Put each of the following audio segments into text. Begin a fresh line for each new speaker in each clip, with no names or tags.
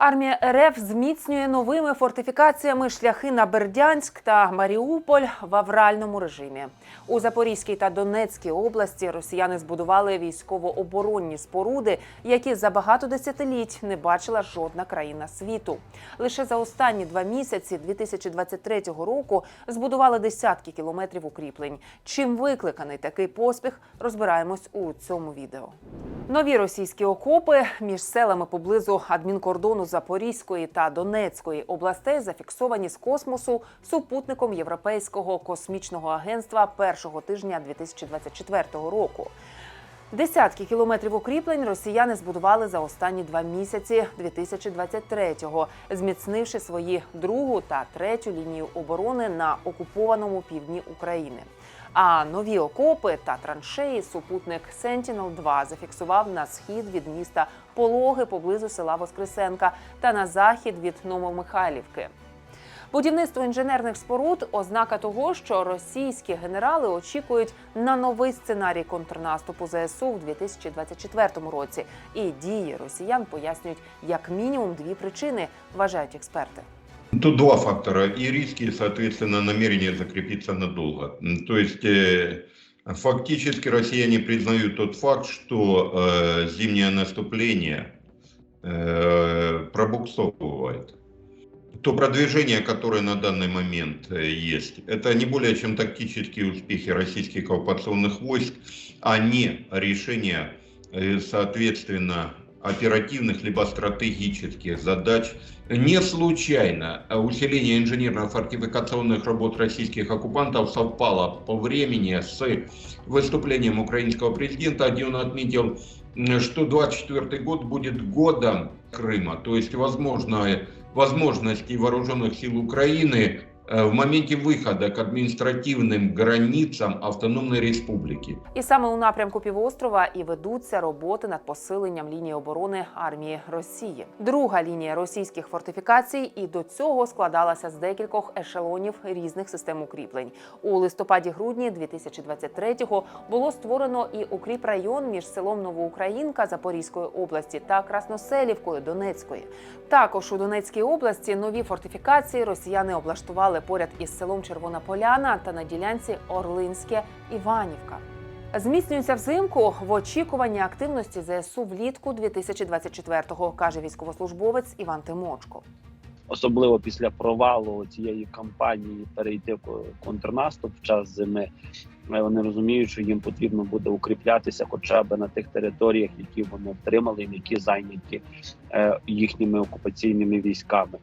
Армія РФ зміцнює новими фортифікаціями шляхи на Бердянськ та Маріуполь в авральному режимі. У Запорізькій та Донецькій області росіяни збудували військово-оборонні споруди, які за багато десятиліть не бачила жодна країна світу. Лише за останні два місяці 2023 року збудували десятки кілометрів укріплень. Чим викликаний такий поспіх, розбираємось у цьому відео. Нові російські окопи між селами поблизу адмінкордону Запорізької та Донецької областей зафіксовані з космосу супутником Європейського космічного агентства першого тижня 2024 року. Десятки кілометрів укріплень росіяни збудували за останні два місяці 2023-го, зміцнивши свої другу та третю лінію оборони на окупованому півдні України. А нові окопи та траншеї супутник Sentinel 2 зафіксував на схід від міста Пологи поблизу села Воскресенка та на захід від Новомихайлівки. Будівництво інженерних споруд ознака того, що російські генерали очікують на новий сценарій контрнаступу ЗСУ в 2024 році. І дії росіян пояснюють як мінімум дві причини, вважають експерти.
Тут два фактора. И риски, и, соответственно, намерение закрепиться надолго. М, То есть, э, фактически россияне признают тот факт, что э, зимнее наступление э, пробуксовывает. То продвижение, которое на данный момент э, есть, это не более чем тактические успехи российских оккупационных войск, а не решение, э, соответственно, оперативных либо стратегических задач. Не случайно э, усиление инженерно-фортификационных работ российских оккупантов совпало по времени с выступлением украинского президента, где он отметил, что 24 год будет годом Крыма, то есть возможно, возможности вооруженных сил Украины э, в моменте выхода к административным границам автономной республики.
І саме у напрямку півострова і ведуться роботи над посиленням лінії оборони армії Росії. Друга лінія російських фортифікацій і до цього складалася з декількох ешелонів різних систем укріплень. У листопаді-грудні 2023-го було створено і укріпрайон між селом Новоукраїнка Запорізької області та Красноселівкою Донецької. Також у Донецькій області нові фортифікації росіяни облаштували поряд із селом Червона Поляна та на ділянці Орлинське Іванівка. Зміцнюється взимку в очікуванні активності ЗСУ влітку 2024-го, каже військовослужбовець Іван Тимочко.
особливо після провалу цієї кампанії перейти в контрнаступ в час зими. Е, Вони розуміють, що їм потрібно буде укріплятися хоча б на тих територіях, які вони отримали, які зайняті е, їхніми окупаційними військами.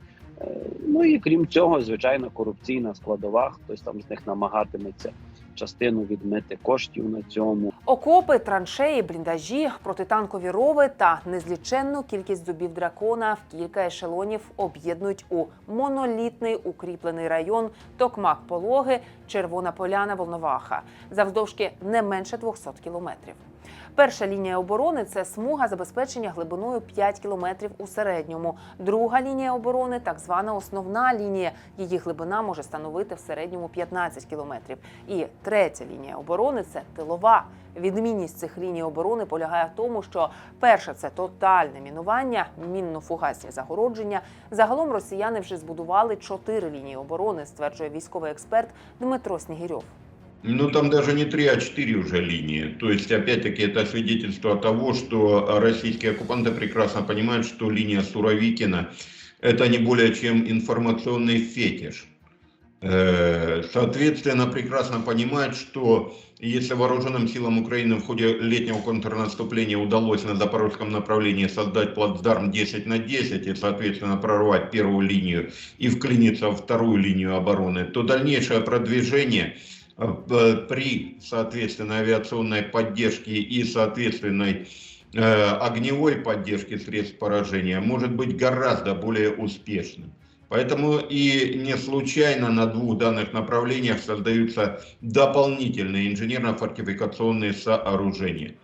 Ну і крім цього, звичайно, корупційна складова. Хтось там з них намагатиметься частину відмити коштів на цьому.
Окопи, траншеї, бліндажі, протитанкові рови та незліченну кількість зубів дракона в кілька ешелонів об'єднують у монолітний укріплений район Токмак Пологи, Червона Поляна, Волноваха завдовжки не менше 200 кілометрів. Перша лінія оборони це смуга забезпечення глибиною 5 кілометрів у середньому. Друга лінія оборони так звана основна лінія. Її глибина може становити в середньому 15 кілометрів. І третя лінія оборони це тилова. Відмінність цих ліній оборони полягає в тому, що перша це тотальне мінування, мінно-фугасні загородження. Загалом росіяни вже збудували чотири лінії оборони, стверджує військовий експерт Дмитро Снігірьов.
Ну, там даже не три, а четыре уже линии. То есть, опять-таки, это свидетельство того, что российские оккупанты прекрасно понимают, что линия Суровикина – это не более чем информационный фетиш. Э, Соответственно, прекрасно понимают, что если вооруженным силам Украины в ходе летнего контрнаступления удалось на запорожском направлении создать плацдарм 10 на 10 и, соответственно, прорвать первую линию и вклиниться в вторую линию обороны, то дальнейшее продвижение при, соответственно, авиационной поддержке и, соответственной э, огневой поддержке средств поражения может быть гораздо более успешным. Поэтому и не случайно на двух данных направлениях создаются дополнительные инженерно-фортификационные сооружения.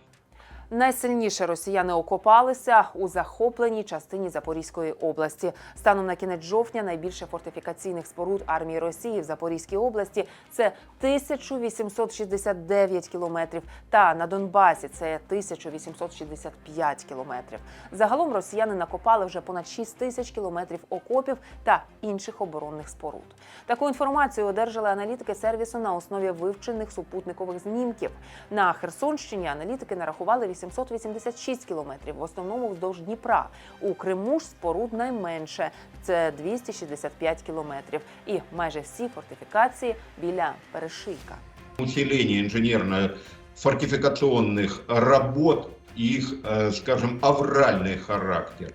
Найсильніше росіяни окопалися у захопленій частині Запорізької області. Станом на кінець жовтня найбільше фортифікаційних споруд армії Росії в Запорізькій області це 1869 кілометрів. Та на Донбасі це 1865 кілометрів. Загалом росіяни накопали вже понад 6 тисяч кілометрів окопів та інших оборонних споруд. Таку інформацію одержали аналітики сервісу на основі вивчених супутникових знімків. На Херсонщині аналітики нарахували 886 кілометрів, в основному вздовж Дніпра. У Криму ж споруд найменше це 265 кілометрів. І майже всі фортифікації біля перешийка.
Усиление инженерно-фортификационных работ, их, э, скажем, авральный характер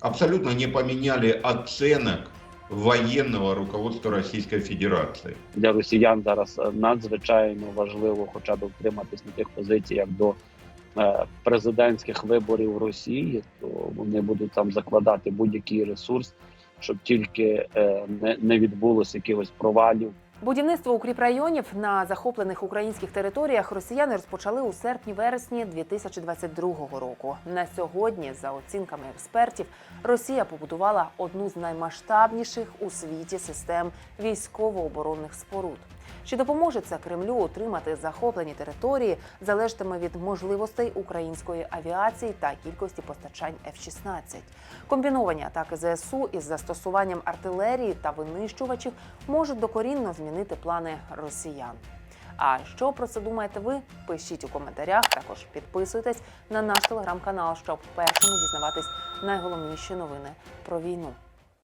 абсолютно не поменяли оценок военного руководства Российской Федерации.
для росіян зараз е, надзвичайно важливо, хоча б втриматись на тих позиціях до е, президентських виборів в Росії, то вони будуть там закладати будь-який ресурс, щоб тільки е, не, не відбулося якихось провалів.
Будівництво укріпрайонів на захоплених українських територіях росіяни розпочали у серпні-вересні 2022 року. На сьогодні, за оцінками експертів, Росія побудувала одну з наймасштабніших у світі систем військово-оборонних споруд. Чи допоможе це Кремлю отримати захоплені території, залежатиме від можливостей української авіації та кількості постачань F-16. Комбіновані атаки ЗСУ із застосуванням артилерії та винищувачів можуть докорінно змінити плани росіян. А що про це думаєте ви? Пишіть у коментарях. Також підписуйтесь на наш телеграм-канал, щоб першими дізнаватись найголовніші новини про війну.